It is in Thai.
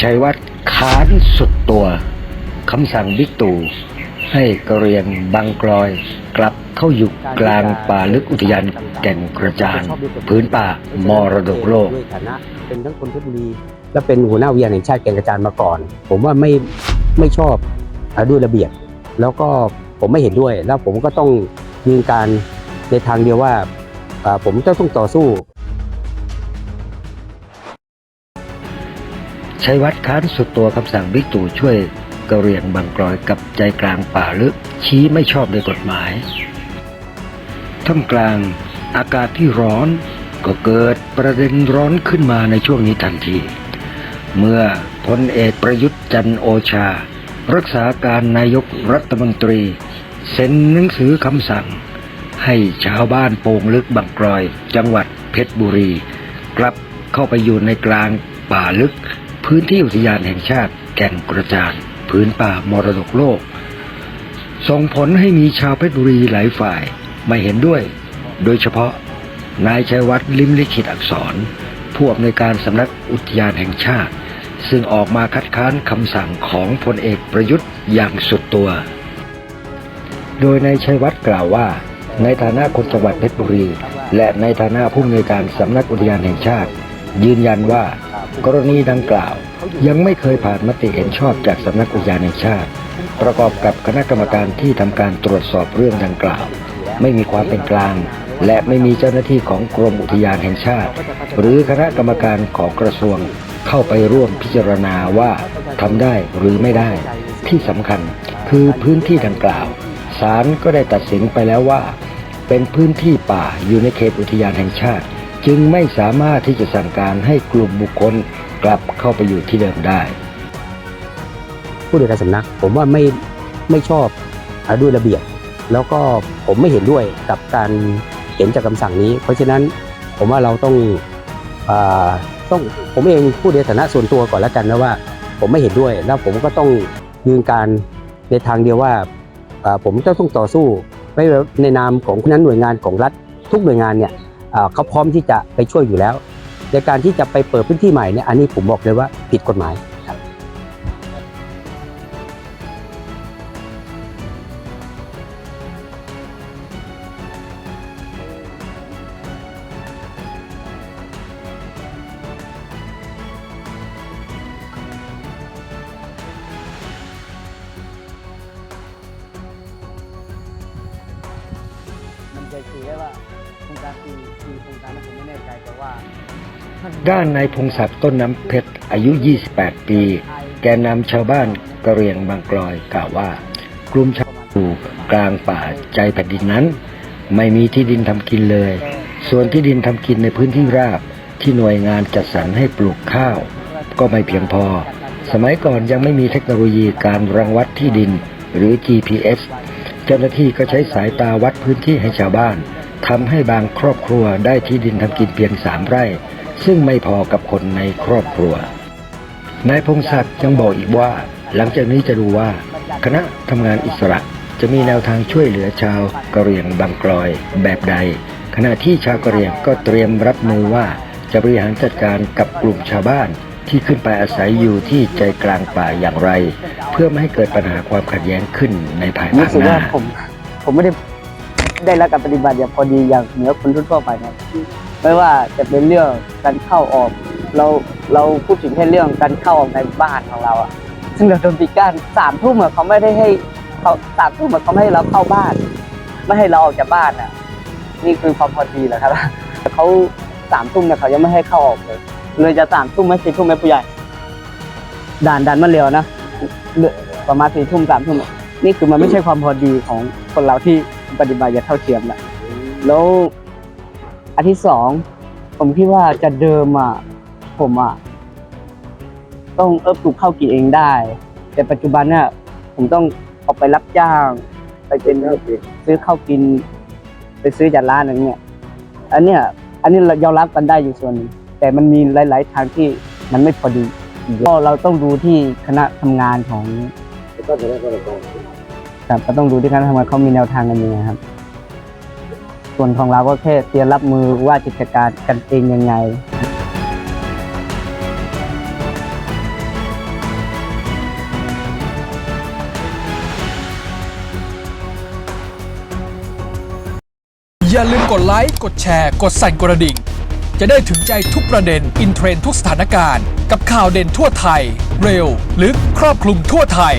ชัยวัฒน์ค้านสุดตัวคำสั่งบิ๊กตู่ให้กระเหรียงบางกลอย กลับเข้าอยู่กลางป่าลึกอุทยานแก่งกระจานพื้นป่ามรดกโลกด้วยฐานะเป็นทั้งคนเพชรบุรีและเป็นหัวหน้าอุทยานแห่งชาติแก่งกระจานมาก่อน ผมว่าไม่ไม่ชอบด้วยระเบียบ แล้วก็ผมไม่เห็นด้วย แล้วผมก็ต้องยืนการในทางเดียวว่าผมจะต้องต่อสู้ ชัยวัฒน์ค้านสุดตัวคำสั่งบิ๊กตู่ช่วยกระเรียงบางกลอยกับใจกลางป่าลึก ชี้ไม่ชอบโดยกฎหมายท่ามกลางอากาศที่ร้อนก็เกิดประเด็นร้อนขึ้นมาในช่วงนี้ทันที เมื่อพลเอกประยุทธ์จันโอชา รักษาการนายกรัฐมนตรี เซ็นหนังสือคำสั่ง ให้ชาวบ้านโป่งลึกบางกลอย จังหวัดเพชรบุรี กลับเข้าไปอยู่ในกลางป่าลึก พื้นที่อุทยานแห่งชาติแก่งกระจานพื้นป่ามรดกโลก ส่งผลให้มีชาวเพชรบุรีหลายฝ่ายไม่เห็นด้วย โดยเฉพาะนายชัยวัฒน์ลิมลิขิตอักษร ผู้อำนวยการสำนักอุทยานแห่งชาติ ซึ่งออกมาคัดค้านคำสั่งของพลเอกประยุทธ์อย่างสุดตัว โดยนายชัยวัฒน์กล่าวว่า ในฐานะคนจังหวัดเพชรบุรี และในฐานะผู้อำนวยการสำนักอุทยานแห่งชาติ ยืนยันว่า กรณีดังกล่าว ยังไม่เคยผ่านมติเห็นชอบจากสำนักอุทยานแห่งชาติ ประกอบกับคณะกรรมการที่ทำการตรวจสอบเรื่องดังกล่าว ไม่มีความเป็นกลาง และไม่มีเจ้าหน้าที่ของกรมอุทยานแห่งชาติ หรือคณะกรรมการของกระทรวงเข้าไปร่วมพิจารณาว่าทำได้หรือไม่ได้ ที่สำคัญคือพื้นที่ดังกล่าวศาลก็ได้ตัดสินไปแล้วว่า เป็นพื้นที่ป่าอยู่ในเขตอุทยานแห่งชาติ จึงไม่สามารถที่จะสั่งการให้กลุ่มบุคคลกลับเข้าไปอยู่ที่เดิมได้ ผู้โดยการสำนักผมว่าไม่ไม่ชอบอด้วยระเบียบ แล้วก็ผมไม่เห็นด้วยกับการเห็นจากคำสั่งนี้ เพราะฉะนั้นผมว่าเราต้องอต้องผมเองพูดในฐานะส่วนตัวก่อนแล้วกันนะว่า ผมไม่เห็นด้วย แล้วผมก็ต้องยืนการในทางเดียวว่าผมจะต้องต่อสู้ไม่ในนามของนั้นหน่วยงานของรัฐทุกหน่วยงานเนี่ย เขาพร้อมที่จะไปช่วยอยู่แล้ว ในการที่จะไปเปิดพื้นที่ใหม่เนี่ยอันนี้ผมบอกเลยว่าผิดกฎหมายมันจะคือได้ว่า รงการปีปีโครงการนั้นผมไม่แน่ใจแต่ว่าด้านนายพงศักดิ์ต้นน้ำเพชรอายุ 28 ปี แกนนำชาวบ้านกระเรียงบางกลอยกล่าวว่า กลุ่มชาวอยู่กลางป่าใจแผ่นดินนั้น ไม่มีที่ดินทำกินเลย ส่วนที่ดินทำกินในพื้นที่ราบที่หน่วยงานจัดสรรให้ปลูกข้าว ก็ไม่เพียงพอ สมัยก่อนยังไม่มีเทคโนโลยีการรังวัดที่ดินหรือ GPS เจ้าหน้าที่ก็ใช้สายตาวัดพื้นที่ให้ชาวบ้าน ทำให้บางครอบครัวได้ที่ดินทำกินเพียงสามไร่ ซึ่งไม่พอกับคนในครอบครัวนายพงศักดิ์ยังบอกอีกว่า หลังจากนี้จะดูว่า คณะทำงานอิสระจะมีแนวทางช่วยเหลือชาวกะเหรี่ยงบางกลอยแบบใด ขณะที่ชาวกะเหรี่ยงก็เตรียมรับมือว่าจะบริหารจัดการกับกลุ่มชาวบ้านที่ขึ้นไปอาศัยอยู่ที่ใจกลางป่าอย่างไร เพื่อไม่ให้เกิดปัญหาความขัดแย้งขึ้นในภายภาคสึกหว่าน้าผมผมไม่ได้ ได้รับการปฏิบัติอย่างพอดีอย่างเหนือคนทั่วไปนะไม่ว่าจะเป็นเรื่องการเข้าออก เราเราพูดถึงแค่เรื่องการเข้าออกในบ้านของเราอะซึ่งเราโดนปิดกั้นสามทุ่มอะเขาไม่ได้ให้เขาสามทุ่มอะเขาไม่ให้เราเข้าบ้าน ไม่ให้เราออกจากบ้านอะนี่คือความพอดีแหละครับเขาสามทุ่มเนี่ยเขายังไม่ให้เข้าออกเลยเลยจะสามทุ่มไม่สี่ทุ่มไหมผู้ใหญ่ด่านดันมันเร็วนะประมาณสี่ทุ่มสามทุ่มนี่คือมันไม่ใช่ความพอดีของคนเราที่ ปฏิบัติอย่างเท่าเทียมแหละแล้วอันที่สองผมคิดว่าจะเดิมอะผมอะต้องเอิบปลูกข้าวกินเองได้ แต่ปัจจุบันเนี่ยผมต้องออกไปรับจ้าง ไปเป็นซื้อข้าวกิน ไปซื้อจากร้านอย่างเงี้ยอันเนี้ยอันนี้เรายอมรับกันได้อยู่ส่วนนึงแต่มันมีหลาย ๆ ทางที่มันไม่พอดีก็เราต้องดูที่คณะทำงานของ ครับก็ต้องดูที่การทำงานเขามีแนวทางกันยังไงครับ ส่วนของเราก็แค่เตรียมรับมือว่ากิจการกันเองยังไงอย่าลืมกดไลค์ กดแชร์ กดสั่นกระดิ่ง จะได้ถึงใจทุกประเด็น อินเทรนทุกสถานการณ์ กับข่าวเด่นทั่วไทย เร็ว ลึก ครอบคลุมทั่วไทย